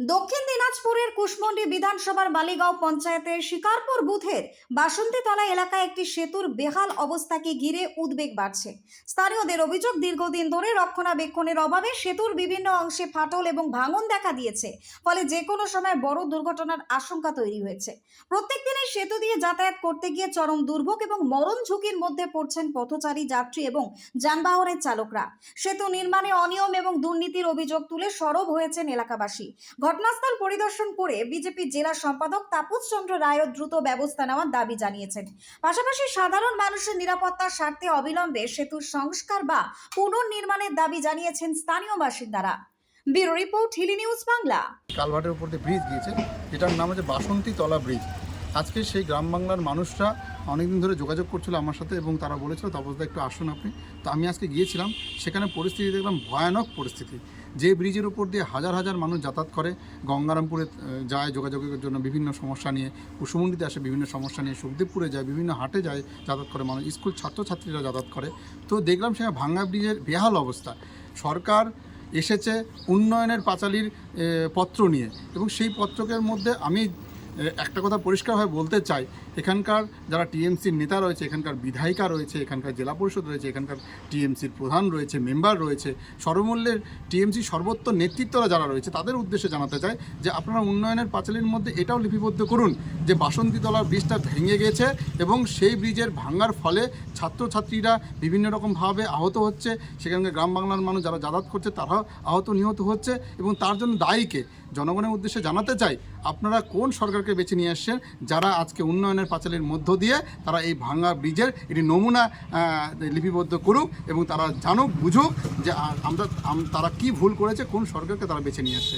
দক্ষিণ দিনাজপুরের কুশমন্ডি বিধানসভার বালিগাঁও পঞ্চায়েতের শিকারপুর বুথের বাসন্তীতলা এলাকায় একটি সেতুর বেহাল অবস্থাকে ঘিরে উদ্বেগ বাড়ছে। স্থানীয়দের অভিযোগ, দীর্ঘদিন ধরে রক্ষণাবেক্ষণের অভাবে সেতুর বিভিন্ন অংশে ফাটল এবং ভাঙন দেখা দিয়েছে, ফলে যে কোনো সময় বড় দুর্ঘটনার আশঙ্কা তৈরি হয়েছে। প্রত্যেক দিনই সেতু দিয়ে যাতায়াত করতে গিয়ে চরম দুর্ভোগ এবং মরণ ঝুঁকির মধ্যে পড়ছেন পথচারী, যাত্রী এবং যানবাহনের চালকরা। সেতু নির্মাণে অনিয়ম এবং দুর্নীতির অভিযোগ তুলে সরব হয়েছেন এলাকাবাসী। ঘটনাস্থল পরিদর্শন করে বিজেপি জেলা সম্পাদক তাপস চন্দ্র রায়ও দ্রুত ব্যবস্থা নেওয়ার দাবি জানিয়েছেন। পাশাপাশি সাধারণ মানুষের নিরাপত্তার স্বার্থে অবিলম্বে সেতুর সংস্কার বা পুনর্নির্মাণের দাবি জানিয়েছেন স্থানীয় বাসিন্দারা। Bureau report, Hili news Bangla. কালভার্টের উপর দিয়ে ব্রিজ গিয়েছে। যেটার নাম হচ্ছে বাসন্তী তলা ব্রিজ আজকে সেই গ্রাম বাংলার মানুষরা অনেকদিন ধরে যোগাযোগ করছিল আমার সাথে এবং তারা বলেছিল তপসদা একটু আসুন আপনি। তো আমি আজকে গিয়েছিলাম, সেখানে পরিস্থিতি দেখলাম ভয়ানক পরিস্থিতি। যে ব্রিজের উপর দিয়ে হাজার হাজার মানুষ যাতায়াত করে, গঙ্গারামপুরে যায় যোগাযোগের জন্য বিভিন্ন সমস্যা নিয়ে, কুসুমন্ডিতে আসে বিভিন্ন সমস্যা নিয়ে, সুখদেবপুরে যায়, বিভিন্ন হাটে যায় যাতায়াত করে মানুষ, স্কুল ছাত্রছাত্রীরা যাতায়াত করে। তো দেখলাম সেখানে ভাঙ্গা ব্রিজের বেহাল অবস্থা। সরকার এসেছে উন্নয়নের পাঁচালির পত্র নিয়ে এবং সেই পত্রকের মধ্যে আমি একটা কথা পরিষ্কারভাবে বলতে চাই, এখানকার যারা টিএমসির নেতা রয়েছে, এখানকার বিধায়িকা রয়েছে, এখানকার জেলা পরিষদ রয়েছে, এখানকার টিএমসির প্রধান রয়েছে, মেম্বার রয়েছে, সর্বমূল্যের টিএমসি সর্বোত্তর নেতৃত্বরা যারা রয়েছে, তাদের উদ্দেশ্যে জানাতে চাই যে আপনারা উন্নয়নের পাঁচালির মধ্যে এটাও লিপিবদ্ধ করুন যে বাসন্তীতলার ব্রিজটা ভেঙে গেছে এবং সেই ব্রিজের ভাঙার ফলে ছাত্রছাত্রীরা বিভিন্ন রকমভাবে আহত হচ্ছে। সেখানকার গ্রাম বাংলার মানুষ যারা যাতায়াত করছে, তারাও আহত নিহত হচ্ছে এবং তার জন্য দায়ীকে জনগণের উদ্দেশ্যে জানাতে চাই, আপনারা কোন সরকারকে বেছে নিয়ে আসছেন? যারা আজকে উন্নয়নের পাঁচালির মধ্য দিয়ে তারা এই ভাঙা ব্রিজের এটি নমুনা লিপিবদ্ধ করুক এবং তারা জানুক, বুঝুক যে আমরা তারা কি ভুল করেছে, কোন সরকারকে তারা বেছে নিয়ে আসছে।